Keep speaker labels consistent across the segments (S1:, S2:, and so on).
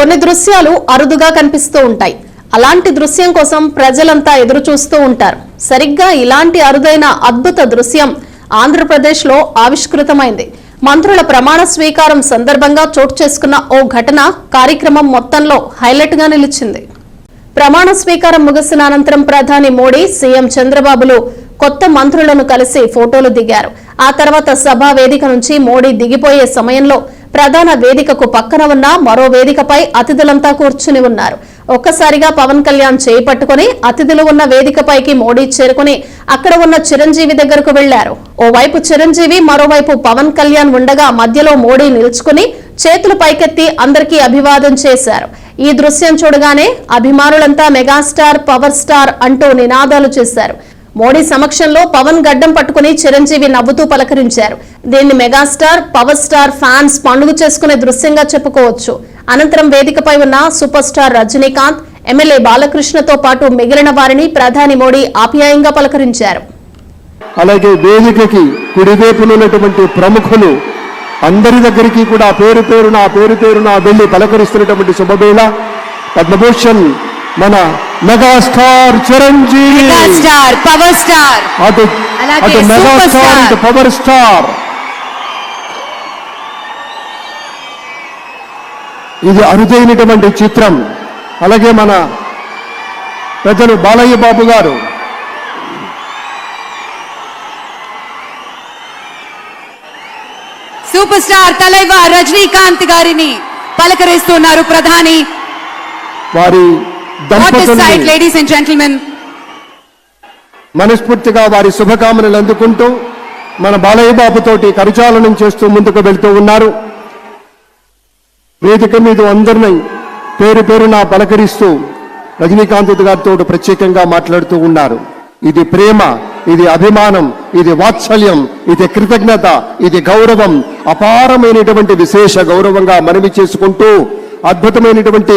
S1: కొన్ని దృశ్యాలు అరుదుగా కనిపిస్తూ ఉంటాయి. అలాంటి దృశ్యం కోసం ప్రజలంతా ఎదురు చూస్తూ ఉంటారు. సరిగ్గా ఇలాంటి అరుదైన అద్భుత దృశ్యం ఆంధ్రప్రదేశ్లో ఆవిష్కృతమైంది. మంత్రుల ప్రమాణ స్వీకారం సందర్భంగా చోటు చేసుకున్న ఓ ఘటన కార్యక్రమం మొత్తంలో హైలైట్గా నిలిచింది. ప్రమాణ స్వీకారం ముగిసిన అనంతరం ప్రధాని మోడీ సీఎం చంద్రబాబులు కొత్త మంత్రులను కలిసి ఫోటోలు దిగారు. ఆ తర్వాత సభా వేదిక నుంచి మోడీ దిగిపోయే సమయంలో ప్రధాన వేదికకు పక్కన ఉన్న మరో వేదికపై అతిథులంతా కూర్చుని ఉన్నారు. ఒక్కసారిగా పవన్ కళ్యాణ్ చేయి పట్టుకుని అతిథులు ఉన్న వేదికపైకి మోడీ చేరుకుని అక్కడ ఉన్న చిరంజీవి దగ్గరకు వెళ్ళారు. ఓవైపు చిరంజీవి మరోవైపు పవన్ కళ్యాణ్ ఉండగా మధ్యలో మోడీ నిలుచుకుని చేతులు పైకెత్తి అందరికీ అభివాదం చేశారు. ఈ దృశ్యం చూడగానే అభిమానులంతా మెగాస్టార్ పవర్ స్టార్ అంటూ నినాదాలు చేశారు. మోడీ సమక్షంలో పవన్ గడ్డం పట్టుకుని చిరంజీవి నవ్వుతూ పలకరించారు. దీన్ని మెగాస్టార్ పవర్ స్టార్ ఫ్యాన్స్ పండుగ చేసుకునే దృశ్యంగా చెప్పుకోవచ్చు. అనంతరం వేదికపై ఉన్న సూపర్ స్టార్ రజనీకాంత్ ఎమ్మెల్యే బాలకృష్ణతో పాటు మిగిలిన వారిని ప్రధాని మోడీ ఆప్యాయంగా పలకరించారు.
S2: అలాగే వేదికకి కుడివైపున ఉన్నటువంటి ప్రముఖులు అందరి దగ్గరికి కూడా పేరు పేరున పేరు పేరున వెళ్ళి పలకరిస్తున్నటువంటి శుభవేళ. పద్మభూషణ్ మన megastar Chiranjeevi.
S3: Star power star.
S2: అటు అటు మెగాస్టార్
S3: స్టార్.
S2: ఇటు పవర్ స్టార్. ఇది అరుదైనటువంటి చిత్రం. అలాగే మన పెద్దలు బాలయ్య బాబు గారు.
S3: సూపర్ స్టార్ తలైవ రజనీకాంత్ గారిని పలకరిస్తున్నారు ప్రధాని.
S2: వారి మనస్ఫూర్తిగా వారి శుభకామనలు అందుకుంటూ మన బాలయ్య బాబుతోటి కరుచాలనం చేస్తూ ముందుకు వెళ్తూ ఉన్నారు. వేదిక మీద అందరినీ పేరు పేరున పలకరిస్తూ రజనీకాంత్ గారితో ప్రత్యేకంగా మాట్లాడుతూ ఉన్నారు. ఇది ప్రేమ ఇది అభిమానం ఇది వాత్సల్యం ఇది కృతజ్ఞత ఇది గౌరవం అపారమైనటువంటి విశేష గౌరవంగా మనవి చేసుకుంటూ అద్భుతమైనటువంటి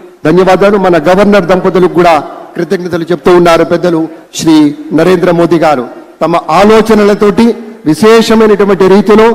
S2: ధన్యవాదాలు. మన గవర్నర్ దంపతులకు కూడా కృతజ్ఞతలు చెప్తూ ఉన్నారు పెద్దలు శ్రీ నరేంద్ర మోదీ గారు. తమ ఆలోచనలతోటి విశేషమైనటువంటి రీతిలో